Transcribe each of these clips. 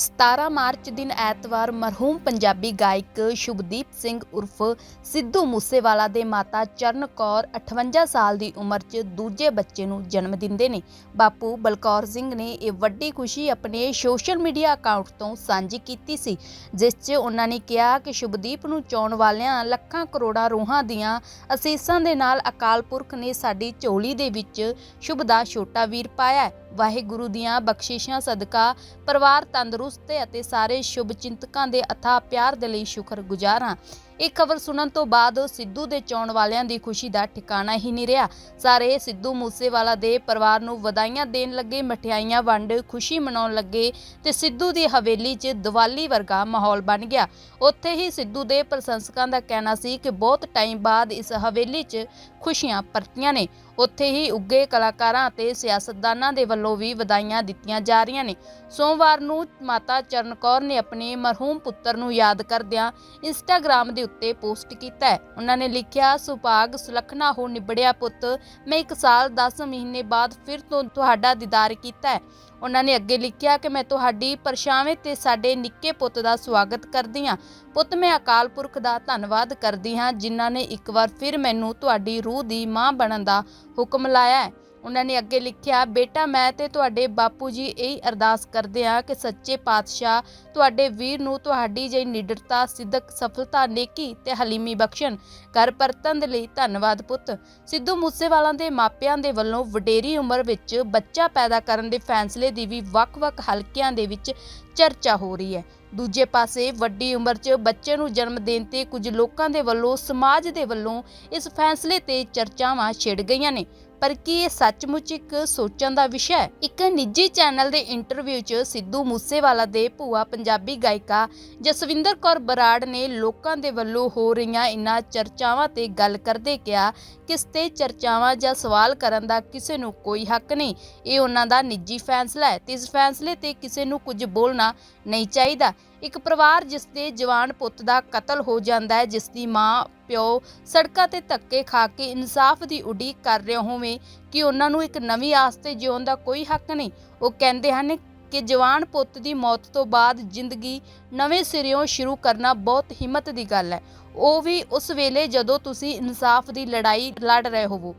17 March ਦਿਨ ਐਤਵਾਰ ਮਰਹੂਮ ਪੰਜਾਬੀ ਗਾਇਕ ਸ਼ੁਭਦੀਪ ਸਿੰਘ ਉਰਫ ਸਿੱਧੂ ਮੂਸੇਵਾਲਾ ਦੇ ਮਾਤਾ ਚਰਨ ਕੌਰ 58 ਸਾਲ ਦੀ ਉਮਰ 'ਚ ਦੂਜੇ ਬੱਚੇ ਨੂੰ ਜਨਮ ਦਿੰਦੇ ਨੇ। ਬਾਪੂ ਬਲਕੌਰ ਸਿੰਘ ਨੇ ਇਹ ਵੱਡੀ ਖੁਸ਼ੀ ਆਪਣੇ ਸੋਸ਼ਲ ਮੀਡੀਆ ਅਕਾਊਂਟ ਤੋਂ ਸਾਂਝੀ ਕੀਤੀ ਸੀ, ਜਿਸ 'ਚ ਉਹਨਾਂ ਨੇ ਕਿਹਾ ਕਿ ਸ਼ੁਭਦੀਪ ਨੂੰ ਚਾਉਣ ਵਾਲਿਆਂ ਲੱਖਾਂ ਕਰੋੜਾਂ ਰੂਹਾਂ ਦੀਆਂ ਅਸੀਸਾਂ ਦੇ ਨਾਲ ਅਕਾਲ ਪੁਰਖ ਨੇ ਸਾਡੀ ਝੋਲੀ ਦੇ ਵਿੱਚ ਸ਼ੁਭ ਦਾ ਛੋਟਾ ਵੀਰ ਪਾਇਆ ਵਾਹਿਗੁਰੂ ਦੀਆਂ ਬਖਸ਼ਿਸ਼ਾਂ, ਸਦਕਾ, ਪਰਿਵਾਰ ਤੰਦਰੁਸਤ ਹੈ ਅਤੇ ਸਾਰੇ ਸ਼ੁਭ ਚਿੰਤਕਾਂ ਦੇ ਅਥਾਹ ਪਿਆਰ ਦੇ ਲਈ ਸ਼ੁਕਰਗੁਜ਼ਾਰ ਹਾਂ। ਇਹ ਖਬਰ ਸੁਣਨ ਤੋਂ ਬਾਅਦ ਸਿੱਧੂ ਦੇ ਚਾਉਣ ਵਾਲਿਆਂ ਦੀ ਖੁਸ਼ੀ ਦਾ ਠਿਕਾਣਾ ਹੀ ਨਹੀਂ ਰਿਹਾ। ਸਾਰੇ ਸਿੱਧੂ ਮੂਸੇਵਾਲਾ ਦੇ ਪਰਿਵਾਰ ਨੂੰ ਵਧਾਈਆਂ ਦੇਣ ਲੱਗੇ, ਮਠਿਆਈਆਂ ਵੰਡ ਖੁਸ਼ੀ ਮਨਾਉਣ ਲੱਗੇ ਤੇ ਸਿੱਧੂ ਦੀ ਹਵੇਲੀ 'ਚ ਦੀਵਾਲੀ ਵਰਗਾ ਮਾਹੌਲ ਬਣ ਗਿਆ। ਉੱਥੇ ਹੀ ਸਿੱਧੂ ਦੇ ਪ੍ਰਸ਼ੰਸਕਾਂ ਦਾ ਕਹਿਣਾ ਸੀ ਕਿ ਬਹੁਤ ਟਾਈਮ ਬਾਅਦ ਇਸ ਹਵੇਲੀ 'ਚ ਖੁਸ਼ੀਆਂ ਪਰਤੀਆਂ ਨੇ। ਉੱਥੇ ਹੀ ਉੱਗੇ ਕਲਾਕਾਰਾਂ ਅਤੇ ਸਿਆਸਤਦਾਨਾਂ ਦੇ ਵੱਲੋਂ ਵੀ ਵਧਾਈਆਂ ਦਿੱਤੀਆਂ ਜਾ ਰਹੀਆਂ ਨੇ। ਸੋਮਵਾਰ ਨੂੰ ਮਾਤਾ ਚਰਨ ਕੌਰ ਨੇ ਆਪਣੇ ਮਰਹੂਮ ਪੁੱਤਰ ਨੂੰ ਯਾਦ ਕਰਦਿਆਂ ਇੰਸਟਾਗ੍ਰam ਦੇ ਉੱਤੇ ਪੋਸਟ ਕੀਤਾ ਹੈ। ਉਹਨਾਂ ਨੇ ਲਿਖਿਆ, ਸੁਭਾਗ ਸੁਲੱਖਣਾ ਹੋ ਨਿਬੜਿਆ ਪੁੱਤ, ਮੈਂ ਇੱਕ ਸਾਲ 10 ਮਹੀਨੇ ਬਾਅਦ ਫਿਰ ਤੋਂ ਤੁਹਾਡਾ ਦੀਦਾਰ ਕੀਤਾ ਹੈ। ਉਹਨਾਂ ਨੇ ਅੱਗੇ ਲਿਖਿਆ ਕਿ ਮੈਂ ਤੁਹਾਡੀ ਪਰਛਾਵੇਂ ਤੇ ਸਾਡੇ ਨਿੱਕੇ ਪੁੱਤ ਦਾ ਸਵਾਗਤ ਕਰਦੀ ਹਾਂ। ਪੁੱਤ, ਮੈਂ ਅਕਾਲ ਪੁਰਖ ਦਾ ਧੰਨਵਾਦ ਕਰਦੀ ਹਾਂ, ਜਿਨ੍ਹਾਂ ਨੇ ਇੱਕ ਵਾਰ ਫਿਰ ਮੈਨੂੰ ਤੁਹਾਡੀ ਰੂਹ ਦੀ ਮਾਂ ਬਣਨ ਦਾ ਹੁਕਮ ਲਾਇਆ ਹੈ। ਉਹਨਾਂ ਨੇ ਅੱਗੇ ਲਿਖਿਆ, ਬੇਟਾ, ਮੈਂ ਤੇ ਤੁਹਾਡੇ ਬਾਪੂ ਜੀ ਇਹ ਅਰਦਾਸ ਕਰਦੇ ਹਾਂ ਕਿ ਸੱਚੇ ਪਾਤਸ਼ਾਹ ਤੁਹਾਡੇ ਵੀਰ ਨੂੰ ਤੁਹਾਡੀ ਜਿਹੀ ਨਿਡਰਤਾ, ਸਿੱਧਕ ਸਫਲਤਾ, ਨੇਕੀ ਤੇ ਹਲੀਮੀ ਬਖਸ਼ਣ। ਘਰ ਪਰਤਨ ਦੇ ਲਈ ਧੰਨਵਾਦ, ਪੁੱਤ। ਸਿੱਧੂ ਮੂਸੇਵਾਲਾ ਦੇ ਮਾਪਿਆਂ ਦੇ ਵੱਲੋਂ ਵਡੇਰੀ ਉਮਰ ਵਿੱਚ ਬੱਚਾ ਪੈਦਾ ਕਰਨ ਦੇ ਫੈਸਲੇ ਦੀ ਵੀ ਵੱਖ-ਵੱਖ ਹਲਕਿਆਂ ਦੇ ਵਿੱਚ ਚਰਚਾ ਹੋ ਰਹੀ ਹੈ। ਦੂਜੇ ਪਾਸੇ ਵੱਡੀ ਉਮਰ 'ਚ ਬੱਚੇ ਨੂੰ ਜਨਮ ਦੇਣ ਤੇ ਕੁਝ ਲੋਕਾਂ ਦੇ ਵੱਲੋਂ, ਸਮਾਜ ਦੇ ਵੱਲੋਂ ਇਸ ਫੈਸਲੇ ਤੇ ਚਰਚਾਵਾਂ ਛਿੜ ਗਈਆਂ ਨੇ। ਪਰ ਕੀ ਇਹ ਸੱਚਮੁੱਚ ਇੱਕ ਸੋਚਣ ਦਾ ਵਿਸ਼ਾ ਹੈ? ਇੱਕ ਨਿੱਜੀ ਚੈਨਲ ਦੇ ਇੰਟਰਵਿਊ 'ਚ ਸਿੱਧੂ ਮੂਸੇਵਾਲਾ ਦੇ ਭੂਆ ਪੰਜਾਬੀ ਗਾਇਕਾ ਜਸਵਿੰਦਰ ਕੌਰ ਬਰਾੜ ਨੇ ਲੋਕਾਂ ਦੇ ਵੱਲੋਂ ਹੋ ਰਹੀਆਂ ਇਨ੍ਹਾਂ ਚਰਚਾਵਾਂ ਤੇ ਗੱਲ ਕਰਦੇ ਕਿਹਾ ਕਿਸ ਤੇ ਚਰਚਾਵਾਂ ਜਾਂ ਸਵਾਲ ਕਰਨ ਦਾ ਕਿਸੇ ਨੂੰ ਕੋਈ ਹੱਕ ਨਹੀਂ। ਇਹ ਉਹਨਾਂ ਦਾ ਨਿੱਜੀ ਫੈਸਲਾ ਹੈ ਤੇ ਇਸ ਫੈਸਲੇ ਤੇ ਕਿਸੇ ਨੂੰ ਕੁਝ ਬੋਲਣਾ ਨਹੀਂ ਚਾਹੀਦਾ। ਇੱਕ ਪਰਿਵਾਰ ਜਿਸ ਦੇ ਜਵਾਨ ਪੁੱਤ ਦਾ ਕਤਲ ਹੋ ਜਾਂਦਾ ਹੈ, ਜਿਸ ਦੀ ਮਾਂ, ਪਿਓ ਸੜਕਾਂ ਤੇ ਧੱਕੇ ਖਾ ਕੇ ਇਨਸਾਫ ਦੀ ਉਡੀਕ ਕਰ ਰਹੇ ਹੋਵੇ ਕਿ ਉਹਨਾਂ ਨੂੰ ਇੱਕ ਨਵੀਂ ਆਸ ਤੇ ਜਿਉਣ ਦਾ ਕੋਈ ਹੱਕ ਨਹੀਂ, ਉਹ ਕਹਿੰਦੇ ਹਨ ਕਿ ਜਵਾਨ ਪੁੱਤ ਦੀ ਮੌਤ ਤੋਂ ਬਾਅਦ ਜ਼ਿੰਦਗੀ ਨਵੇਂ ਸਿਰਿਓਂ ਸ਼ੁਰੂ ਕਰਨਾ ਬਹੁਤ ਹਿੰਮਤ ਦੀ ਗੱਲ ਹੈ। ਉਹ ਵੀ ਉਸ ਵੇਲੇ ਜਦੋਂ ਤੁਸੀਂ ਇਨਸਾਫ ਦੀ ਲੜਾਈ ਲੜ ਰਹੇ ਹੋਵੋ।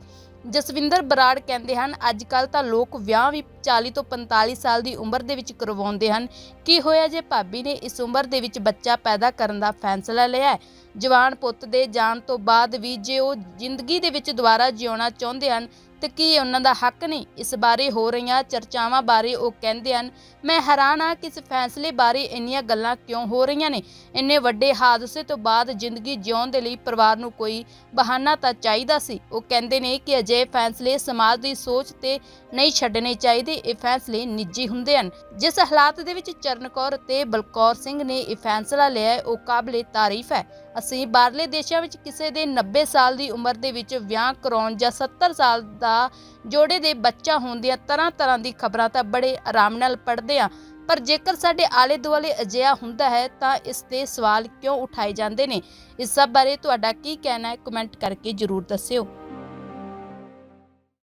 ਜਸਵਿੰਦਰ ਬਰਾੜ ਕਹਿੰਦੇ ਹਨ ਅੱਜ ਕੱਲ ਤਾਂ ਲੋਕ ਵਿਆਹ ਵੀ 40 ਤੋਂ 45 ਸਾਲ ਦੀ ਉਮਰ ਦੇ ਵਿੱਚ ਕਰਵਾਉਂਦੇ ਹਨ। ਕੀ ਹੋਇਆ ਜੇ ਭਾਬੀ ਨੇ ਇਸ ਉਮਰ ਦੇ ਵਿੱਚ ਬੱਚਾ ਪੈਦਾ ਕਰਨ ਦਾ ਫੈਸਲਾ ਲਿਆ ਜਵਾਨ ਪੁੱਤ ਦੇ ਜਾਣ ਤੋਂ ਬਾਅਦ ਵੀ ਜੇ ਉਹ ਜ਼ਿੰਦਗੀ ਦੇ ਵਿੱਚ ਦੁਬਾਰਾ ਜਿਉਣਾ ਚਾਹੁੰਦੇ ਹਨ ਤੇ ਕੀ ਉਹਨਾਂ ਦਾ ਹੱਕ ਨਹੀਂ ਇਸ ਬਾਰੇ ਹੋ ਰਹੀਆਂ ਚਰਚਾਵਾਂ ਬਾਰੇ ਉਹ ਕਹਿੰਦੇ ਹਨ, ਮੈਂ ਹੈਰਾਨ ਹਾਂ ਕਿ ਇਸ ਫੈਸਲੇ ਬਾਰੇ ਇੰਨੀਆਂ ਗੱਲਾਂ ਕਿਉਂ ਹੋ ਰਹੀਆਂ ਨੇ? ਇੰਨੇ ਵੱਡੇ ਹਾਦਸੇ ਤੋਂ ਬਾਅਦ ਜ਼ਿੰਦਗੀ ਜਿਉਣ ਦੇ ਲਈ ਪਰਿਵਾਰ ਨੂੰ ਕੋਈ ਬਹਾਨਾ ਤਾਂ ਚਾਹੀਦਾ ਸੀ? ਉਹ ਕਹਿੰਦੇ ਨੇ ਕਿ ਅਜਿਹੇ ਫੈਸਲੇ ਸਮਾਜ ਦੀ ਸੋਚ ਤੇ ਨਹੀਂ ਛੱਡਣੇ ਚਾਹੀਦੇ, ਇਹ ਫੈਸਲੇ ਨਿੱਜੀ ਹੁੰਦੇ ਹਨ। ਜਿਸ ਹਾਲਾਤ ਦੇ ਵਿੱਚ ਚਰਨ ਕੌਰ ਤੇ ਬਲਕੌਰ ਸਿੰਘ ਨੇ ਇਹ ਫੈਸਲਾ ਲਿਆ, ਉਹ ਕਾਬਲੇ ਤਾਰੀਫ ਹੈ। ਅਸੀਂ ਬਾਹਰਲੇ ਦੇਸ਼ਾਂ ਵਿੱਚ ਕਿਸੇ ਦੇ 90 ਸਾਲ ਦੀ ਉਮਰ ਦੇ ਵਿੱਚ ਵਿਆਹ ਕਰਾਉਣ ਜਾਂ 70 ਸਾਲ ਦਾ ਦਾ ਜੋੜੇ ਦੇ ਬੱਚਾ ਹੋਣ ਦੀਆਂ ਤਰ੍ਹਾਂ ਤਰ੍ਹਾਂ ਦੀ ਖਬਰਾਂ ਤਾਂ ਬੜੇ ਆਰਾਮ ਨਾਲ ਪੜ੍ਹਦੇ ਆ। ਪਰ ਜੇਕਰ ਸਾਡੇ ਆਲੇ ਦੁਆਲੇ ਅਜਿਹਾ ਹੁੰਦਾ ਹੈ, ਤਾਂ ਇਸ ਤੇ ਸਵਾਲ ਕਿਉਂ ਉਠਾਏ ਜਾਂਦੇ ਨੇ? ਇਸ ਸਭ ਬਾਰੇ ਤੁਹਾਡਾ ਕੀ ਕਹਿਣਾ ਹੈ? ਕਮੈਂਟ ਕਰਕੇ ਜਰੂਰ ਦੱਸਿਓ।